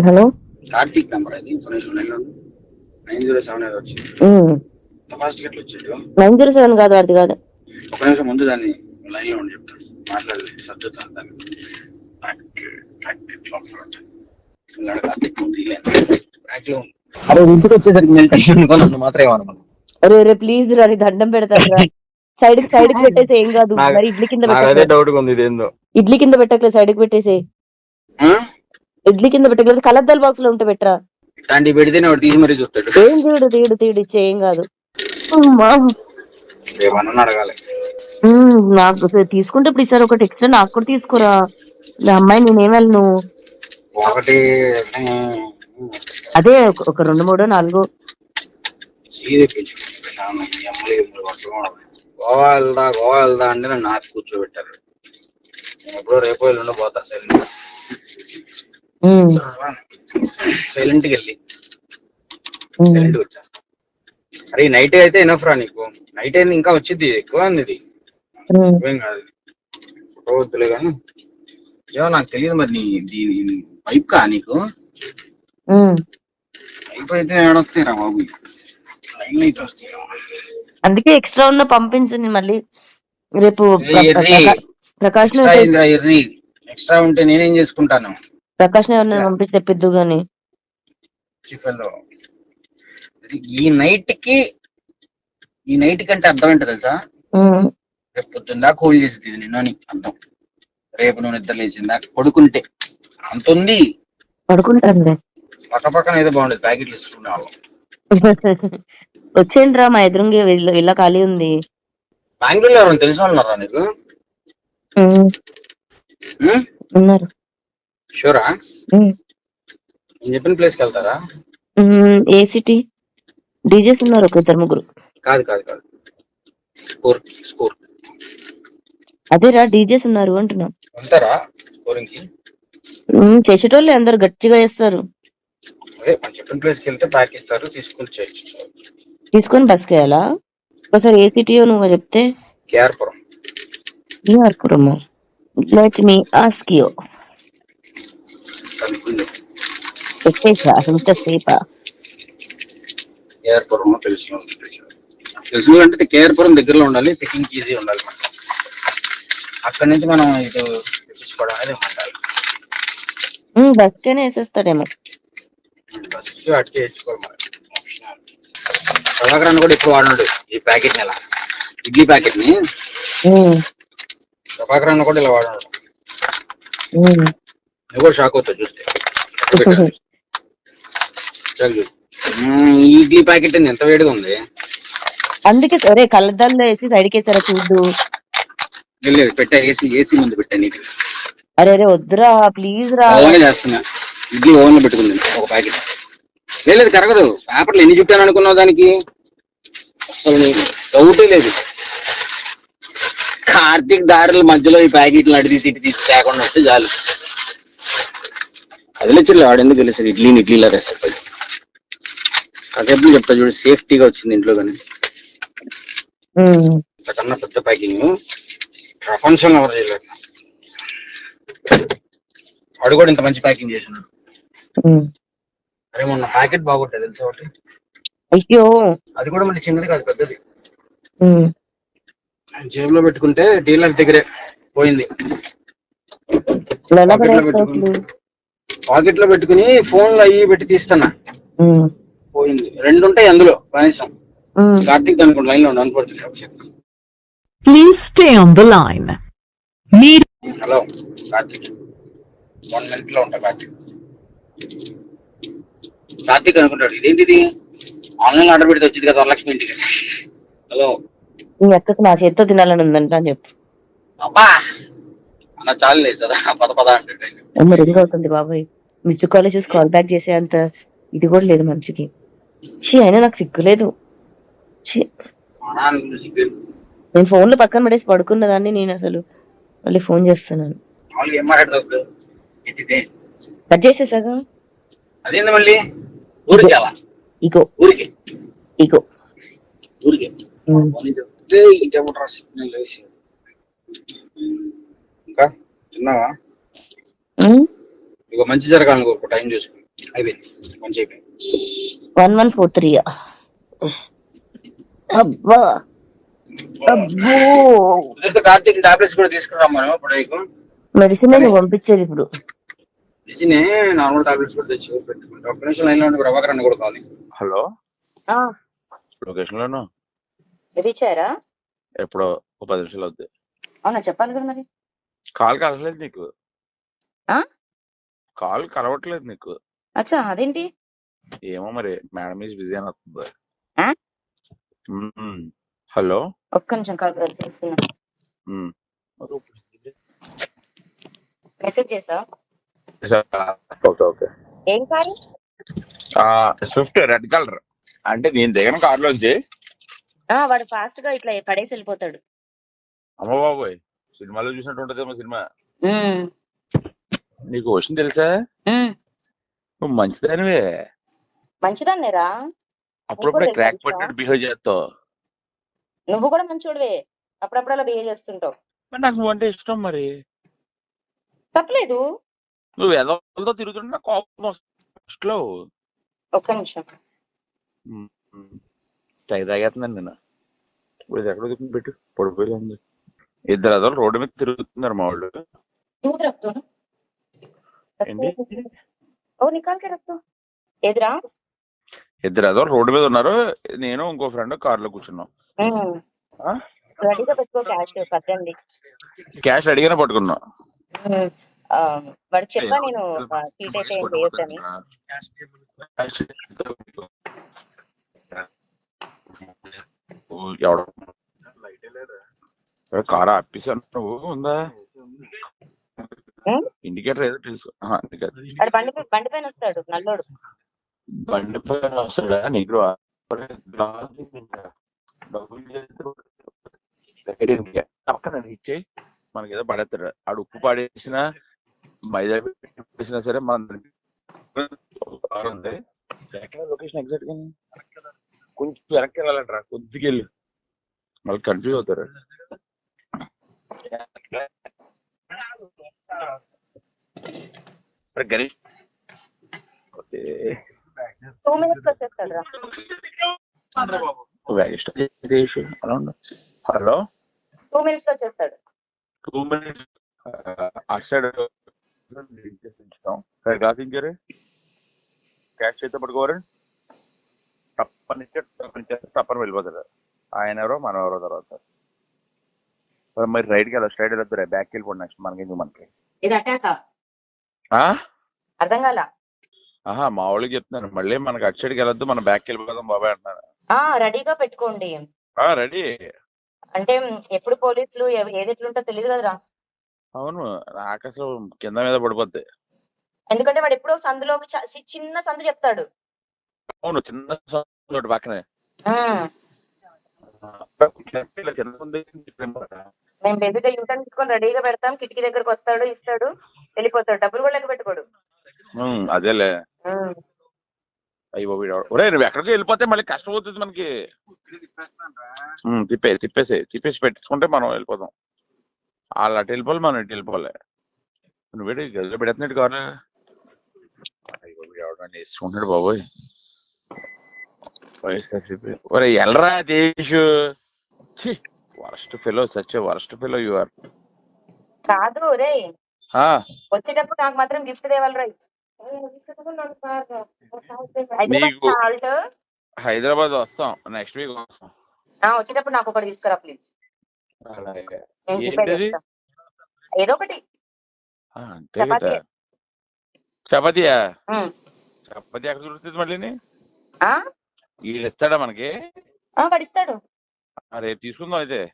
Hello. Karthik number అది information line nine zero seven ఏదో వచ్చింది ఫాస్ట్ ఎట్లా వచ్చాడు నైన్ జీరో సెవెన్ కాదు వాడిది కాదు. ఒక నిమిషం ముందు దాన్ని లైన్లో ఉండి చెప్తాను. మాట్లాడలేదు. సర్దుతాను దాన్ని లో. అరే ఇంటికి వచ్చేసరికి నేను టెన్షన్ అరే ప్లీజ్ రా దండం సైడ్ సైడ్ కి పెట్టేసి ఏం కాదు. మరి ఇడ్లీ కింద నాకు అదే పెట్టట్లేదు డౌట్ ఉంది ఇదేందో. ఇడ్లీ కింద పెట్టట్లేదు సైడ్కి పెట్టేసి. ఇడ్లీ కింద పెట్టట్లేదు కలద్దల్ బాక్స్లో ఉంటే పెట్టరా? ఇట్లాంటివి పెడితేనే వాడు తీసి మరీ చూస్తాడు. ఏం తీడు తీడు తీడు ఇచ్చే ఏం కాదు. అమ్మా. అడగాలి. ఉమ్, నాకు సరే తీసుకుంటే ఇప్పుడు ఈసారి ఒకటి ఎక్స్ట్రా నాకు కూడా తీసుకోరా? నా అమ్మాయి నేనేం వెళ్ళను? ఒకటి అదే ఒక- ఒక రెండు మూడు నాలుగు. సీదే పెంచుకుంటాను ఈ అమ్మలు ఎమ్ములు పట్టుకోవడం గోవా వెళ్దా గోవా వెళ్దా అంటే నన్ను ఆపి కూర్చోబెట్టారు. నేను ఎప్పుడో రేపు ఎల్లుండి పోతా ఉమ్, సైలెంట్కి వెళ్ళి. సైలెంట్ వచ్చేస్తా. అరే నైట్ అయితే ఎనఫ్ రా నీకు. నైట్ అయితే ఇంకా వచ్చింది. ఎక్కువ ఉంది ఇది. ఏం కాదు. ఫోటో వద్దులే కానీ. ఏమో నాకు తెలియదు మరి నీ దీని పైప్ కా నీకు. పైప్ అయితే ఏడొస్తాయి రా బాబు? లైన్ అయితే వస్తాయి అందుకే ఎక్స్ట్రా ఉన్న పంపించండి మళ్ళీ. రేపు ఏ, ప్ర- ఎర్రి. ప్రకా- ప్రకాష్ ఎక్స్ట్రా అయిందిరా ఎర్రి. ఎక్స్ట్రా ఉంటే నేనేం చేసుకుంటాను? ప్రకాష్ ఎవరిని పంపిస్తే తెప్పిద్దు గాని? ఈ నైట్కి ఈ నైట్ కంటే అర్థం ఏంటో తెలుసా. రేపు పొద్దున్న కూల్ చేసింది నిన్న అర్థం. రేపు నువ్వు నిద్ర లేచిందా పడుకుంటే. అంత ఉంది. పడుకుంటానులే. పక్క పక్కన ఏదో బాగుండేది ప్యాకెట్లు ఇస్తుకునే వాళ్ళం. వచ్చేయండి రా మా ఎదురుంగే ఇల్లు ఇల్లు ఖాళీ ఉంది. బెంగళూరులో ఎవరైనా తెలిసిన వాళ్ళు ఉన్నారా నీకు? ఉన్నారు. షూరా. నేను చెప్పిన ప్లేస్కి వెళ్తారా? ఏ సిటీ డీజేస్ ఉన్నారు ఒక ఇద్దరు ముగ్గురు. కాదు కాదు కాదు. స్కోర్ స్కోర్ అదేరా డీజేస్ ఉన్నారు అంటున్నా. వెళ్తారా స్కోరింగ్కి? చేసేటోళ్ళే అందరు గట్టిగా చేస్తారు. అదే మన చెప్పిన ప్లేస్కి వెళ్తే ప్యాక్ ఇస్తారు తీసుకుని చేయొచ్చు తీసుకొని బస్కి వెళ్ళాలా? ఒకసారి ఏ సిటీయో నువ్వు చెప్తే? KR Puram. BR Puram let me ask you కనుక్కుంది పెట్టేసా ఇంతసేపా కేఆర్పురం తెలిసిన తెలిసిన అంటే కేఆర్పురం దగ్గరలో ఉండాలి పికింగ్ ఈజీ ఉండాలి మనకి అక్కడ నుంచి మనం ఇటు తెప్పించుకోవడం అనేది ఉండాలి బస్కేనే వేసేస్తాడేమో బస్కి అటుకే వేసుకోవాలి మనం ప్రభాకర్ కూడా ఎక్కువ వాడినాడు ఈ ప్యాకెట్ నెల ఇడ్లీ ప్యాకెట్ని ఉమ్, ప్రభాకర్ అన్న కూడా ఇలా వాడినాడు. నువ్వు కూడా షాక్ అవుతావు చూస్తే ఈ ఇడ్లీ ప్యాకెట్ ఎంత వేడిగా ఉంది? అందుకే సరే కళ్ళద్దాల్లో వేసి సైడ్కి వేసారా చూడు. వెళ్ళలేదు పెట్టా ఏసీ ఏసీ ముందు పెట్టా నీకు అరే అరే వద్దురా ప్లీజ్ రా. అలాగే చేస్తున్నా. ఇడ్లీ ఓవెన్లో పెట్టుకుంది ఒక ప్యాకెట్. లేదు కరగదు. పేపర్లు ఎన్ని చుట్టాను అనుకున్నావు దానికి? అసలు డౌటే లేదు. కార్తీక్ దారుల మధ్యలో ఈ ప్యాకెట్లు అడి తీసి ఇటు తీసి తేకుండా వస్తే చాలు. కదిలిచ్చిలే వాడు ఎందుకు తెలుసు ఇడ్లీని ఇడ్లీలా వేస్తారు కాసేపు చెప్తా చూడు సేఫ్టీగా వచ్చింది ఇంట్లో కానీ. ఇంతకన్నా పెద్ద ప్యాకింగ్. ప్రపంచంలో ఎవరు చేయలేదు. వాడు కూడా ఇంత మంచి ప్యాకింగ్ చేసినాడు. అరే మొన్న ప్యాకెట్ బాగుంటుంది తెలుసా ఒకటి? అయ్యో. అది కూడా మళ్ళీ చిన్నది కాదు పెద్దది. జేబులో పెట్టుకుంటే డీలర్ దగ్గరే పోయింది. పాకెట్లో పెట్టుకుని ఫోన్లో అయ్యి పెట్టి తీస్తున్నా. పోయింది. రెండు ఉంటాయి అందులో కనీసం. కార్తీక్ అనుకోండి లైన్లో the line. Need hello Karthik. One మినిట్లో ఉంటా కార్తీక్. కార్తీక్ అనుకుంటాడు ఇదేంటిది? ఆన్లైన్ ఆర్డర్ పెడితే వచ్చింది కదా వరలక్ష్మి ఇంటికి. హలో. నీ అక్కకు నా చేత్తో తినాలని ఉందంట అని చెప్పు. అబ్బా! అన్న చాలు లేదు కదా పద పద అవుతుంది బాబాయ్. మిస్డ్ కాల్ చూసి కాల్ బ్యాక్ చేసే అంత ఇది కూడా లేదు మనిషికి. ఛీ అయినా నాకు సిగ్గులేదు నేను ఫోన్లో పక్కన పడేసి పడుకున్న దాన్ని నేను అసలు మళ్ళీ ఫోన్ చేస్తున్నాను. కట్ చేసేసాగా? అదేంది మళ్ళీ? ఊరికి ఇగో ఊరికి? ఇగో. ఊరికి? సిగ్నల్ ఇంకా? తిన్నావా? ఇక మంచి జరగాలని కోరుకో టైం చూసుకుని అయిపోయింది. మంచి అయిపోయింది. వన్ వన్ ఫోర్ త్రీ అబ్బా. అబ్బో. కార్తీక్ టాబ్లెట్స్ కూడా తీసుకురాం మనం ఇప్పుడు నీకు. మెడిసిన్ పంపించేది ఇప్పుడు. నిజనే నార్మల్ టాబ్లెట్స్ కూడా తెచ్చి పెట్టుకుంటా. ఒక్క నిమిషం లైన్లో ఉండి ప్రభాకర్ అన్న కూడా కావాలి. హలో? లొకేషన్ లోను రీచ్ అయ్యారా ఎప్పుడో ఒక పది నిమిషాలు అవుద్ది. అవునా చెప్పాలి కదా మరి. కాల్ కలవలేదు నీకు. ఆ? కాల్ కలవట్లేదు నీకు. అచ్చా అదేంటి? ఏమో మరి మేడం ఈజ్ బిజీ అని వస్తుంది. ఆ? మ్మ్. హలో? ఒక్క నిమిషం కాల్ చేస్తున్నా. మ్మ్. మెసేజ్ చేసా ఓకే ఓకే. ఏం కారు స్విఫ్ట్ రెడ్ కలర్. అంటే నేను దిగిన కార్ లోంచి ఆ, వాడు ఫాస్ట్గా ఇట్లా పడేసి వెళ్ళిపోతాడు. అమ్మ బాబోయ్. సినిమాలో చూసినట్టు ఉంటదేమో సినిమా. నీకు క్వశ్చన్ తెలుసా. నువ్వు మంచిదానివే. మంచిదాన్నేరా? అప్పుడప్పుడే? క్రాక్ పట్టినట్టు బిహేవ్ చేస్తావు. నువ్వు కూడా మంచోడివే. అప్పుడప్పుడు అలా బిహేవ్ చేస్తుంటావు. మరి నాకు నువ్వు అంటే ఇష్టం మరి. తప్పలేదు. నువ్వు ఎదలతో తిరుగుతుంటే నాకు కోపం వస్తుంది లో. ఒక్క నిమిషం. టైర్ తాగేస్తున్నాను నేను. ఇప్పుడు ఎక్కడ పెట్టు. పడిపోయి ఇద్దరు అదో రోడ్డు మీద తిరుగుతున్నారు మా వాళ్ళు. ఇద్దరు అదో రోడ్డు మీద ఉన్నారు. నేను ఇంకో ఫ్రెండ్ కార్లో కూర్చున్నాం క్యాష్ అడిగిన పట్టుకున్నా. చెప్పా నేను కార్ ఆపేసాను నువ్వు ఉందా? ఇండికేటర్ ఏదో. వాడు బండి బండి పైన వస్తాడు నల్లోడు. బండి పైన వస్తాడా? నీకు పక్కన ఇచ్చేయి. మనకి ఏదో పడేస్తాడు. ఆడు ఉప్పు పాడేసిన మైదా పెట్టేసినా సరే మన ఉంది. ఎక్కడ లొకేషన్ ఎగ్జాక్ట్గా? కొంచెం వెనక్కి వెళ్ళాలంటారా? కొద్దిగా వెళ్ళి. మళ్ళీ కన్ఫ్యూజ్ అవుతారు. గణేష్ ఓకే. టూ మినిట్స్ వచ్చేస్తాడు హలో టూ మినిట్స్ వచ్చేస్తాడు టూ మినిట్స్ అటు సరే క్యాష్ చేస్తే పట్టుకోరు తప్పనిచ్చే తప్పనిచ్చేస్తే తప్పని వెళ్ళిపోతాడు. ఆయన ఎవరో మనం ఎవరో తర్వాత. మరి మరి రైట్కి వెళ్ళాలి స్ట్రైట్ వెళ్ళొద్దు బ్యాక్ వెళ్ళిపోండి నెక్స్ట్ మనకి మనకి? ఇది అటాక్? అర్థం కాల? ఆహా మా వాళ్ళకి చెప్తున్నాను మళ్ళీ మనకి అటు సైడ్కి వెళ్ళొద్దు మనం బ్యాక్ వెళ్ళిపోదాం బాబాయ్ అంటున్నాను ఆ రెడీగా పెట్టుకోండి. ఆ రెడీ అంటే ఎప్పుడు పోలీసులు ఏది ఎట్లుంటో తెలియదు కదరా. అవును నాకు అసలు కింద మీద పడిపోద్ది. ఎందుకంటే వాడు ఎప్పుడో చి- చిన్న సందు చెప్తాడు. అవును చిన్న చోటు పక్కనే. మేము బేబీగా యూటర్న్ తీసుకొని రెడీగా పెడతాం. కిటికీ దగ్గరకు వస్తాడు ఇస్తాడు వెళ్ళిపోతాడు. డబ్బులు కూడా లెక్క పెట్టుకోడు. అదేలే. అయ్యో ఒరే నువ్వు ఎక్కడికి వెళ్ళిపోతే మళ్ళీ కష్టం అవుతుంది మనకి. ఉమ్, తిప్పే తిప్పేసి తిప్పేసి పెట్టేసుకుంటే మనం వెళ్ళిపోదాం వాళ్ళు అటు వెళ్ళిపోవాలి మనం ఇటు వెళ్ళిపోవాలి. నువ్వు గదిలో పెడుతున్నాడు కావాలి అయ్యో వీడు ఎవడన్నా వేసుకుంటున్నాడు బాబోయ్. వైఎస్ఆర్సీపీ ఒరే ఎల్రా దేశ్? Worst fellow such worst fellow you are. కాదు రే వచ్చేటప్పుడు నాకు మాత్రం గిఫ్ట్ తేవాలి రై హైదరాబాద్ వస్తాం నెక్స్ట్ వీక్ వస్తాం. వచ్చేటప్పుడు నాకు ఒకటి తీసుకురా ప్లీజ్. ఏదో ఒకటి. ఆ, అంతే కదా. చపాతీ. చపాతీయా. చపాతీ ఎక్కడ దొరుకుతుంది మళ్ళీ ఆ? వీడు ఇస్తాడా మనకి? ఆ, రేపు తీసుకుందాం అయితే.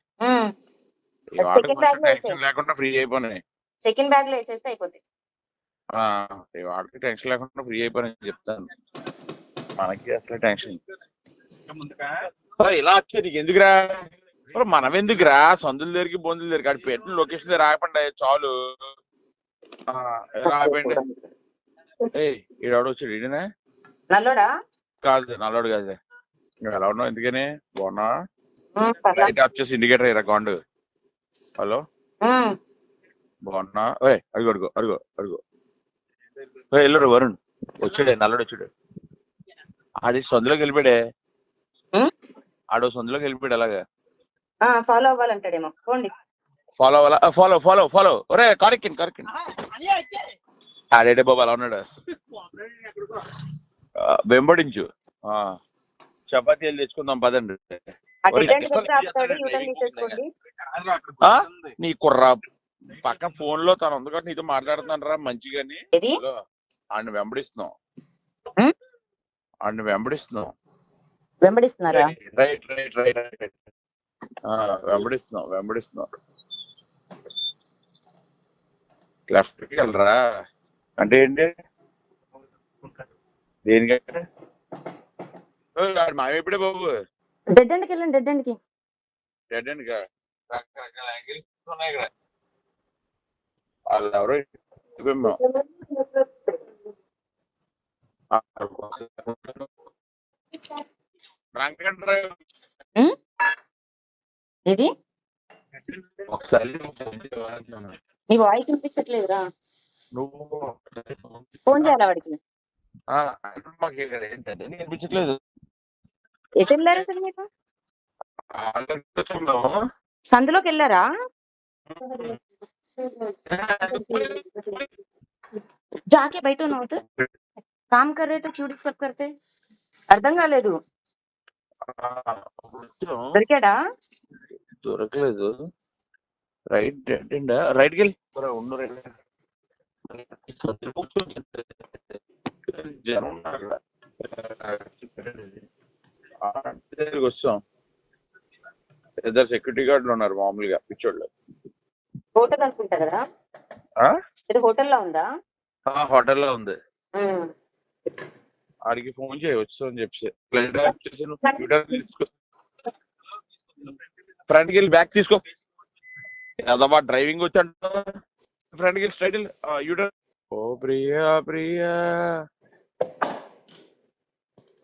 టెన్షన్. లేకుండా ఫ్రీ అయిపోయి చెకిన్ బ్యాగ్లో వేసేస్తే అయిపోద్ది. వాడికి టెన్షన్ లేకుండా ఫ్రీ అయిపోయి చెప్తాను. మనకి అసలు టెన్షన్. ఇలా వచ్చే నీకు ఎందుకురా? మనం ఎందుకురా సందుల దగ్గరికి బొందుల దగ్గరికి. అటు పెట్టిన లొకేషన్ దగ్గర ఆగపండి చాలు. ఆ, ఎలా ఆగండి ఏయ్ ఈడెవడో వచ్చాడు? ఈడనే? నల్లోడా? కాదు నల్లోడు కాదు ఎలా ఉన్నావు ఎందుకని? బాగున్నా లైట్ ఆఫ్ చేసి ఇండికేటర్ ఇరా కాండు హలో ఉమ్. బాగున్నా? ఓయ్ అడుగు అడుగు అడుగు అడుగు. ఎల్లురు వరుణ్. వచ్చాడే నల్లడు వచ్చాడు. ఆడి సొందులోకి వెళ్ళిపోయాడే. ఉం? ఆడు సొందులోకి వెళ్ళిపోయాడు అలాగా? ఫాలో అవ్వాలంటాడేమో. పోండి. ఫాలో అవ్వాలా? ఫాలో ఫాలో ఫాలో ఒరే కరెక్ట్ కరెక్ట్ ఆడేడే బాబు అలా ఉన్నాడు. వెంబడించు. ఆ, చపాతీలు తెచ్చుకుందాం పదండి. నీ కుర్రా పక్కన ఫోన్లో తను ఉంది కాబట్టి నీతో మాట్లాడుతున్నాను రా మంచిగాని ఆడిని వెంబడిస్తున్నాం? ఆడిని వెంబడిస్తున్నాం వెంబడిస్తున్నారా? రైట్ రైట్ రైట్ రైట్ వెంబడిస్తున్నాం వెంబడిస్తున్నాం లెఫ్ట్కి వెళ్ళరా? అంటే ఏంటి? దేనికంటే? ఆడు మావేప్పుడే బాబు? డెడ్ ఎండ్కి వెళ్ళండి డెడ్ ఎండ్కి డెడ్ అండ్ రకరకాల యాంగిల్స్ ఉన్నాయి ఇక్కడ. వాళ్ళు ఎవరో ఒకసారి నీ వాయిస్ వినిపించట్లేదురా. నువ్వు ఫోన్ చేయాలా వాడికి? మాకు ఇక్కడ ఏంటంటే అనిపించట్లేదు ఎటు వెళ్ళారు అసలు మీరు ఆల్రెడీ వచ్చాం మేము. సందులోకి వెళ్ళారా जाके बैठो ना उधर काम कर रहे तो क्यों डिस्टर्ब करते అర్థం కాలేదు ఆ, వచ్చాం. దొరికాడా దొరకలేదు రైట్ డెడ్ అండ్ రైట్కి వెళ్ళి ఒరే, ఉండు రైట్ దగ్గరికి వచ్చాం ఇద్దరు సెక్యూరిటీ గార్డులు ఉన్నారు మామూలుగా పిచ్చోళ్ళు. హోటల్ అనుకుంటా కదా? ఆ? ఇది హోటల్లో ఉందా? హోటల్లో ఉంది. ఆడికి ఫోన్ చేయి వచ్చామని చెప్పి ఫ్రంట్కి వెళ్ళి బ్యాక్ తీసుకో. అదమ్మా డ్రైవింగ్ వచ్చాడు? ఫ్రంట్కి వెళ్ళి స్ట్రైట్ ఓ ప్రియా ప్రియా.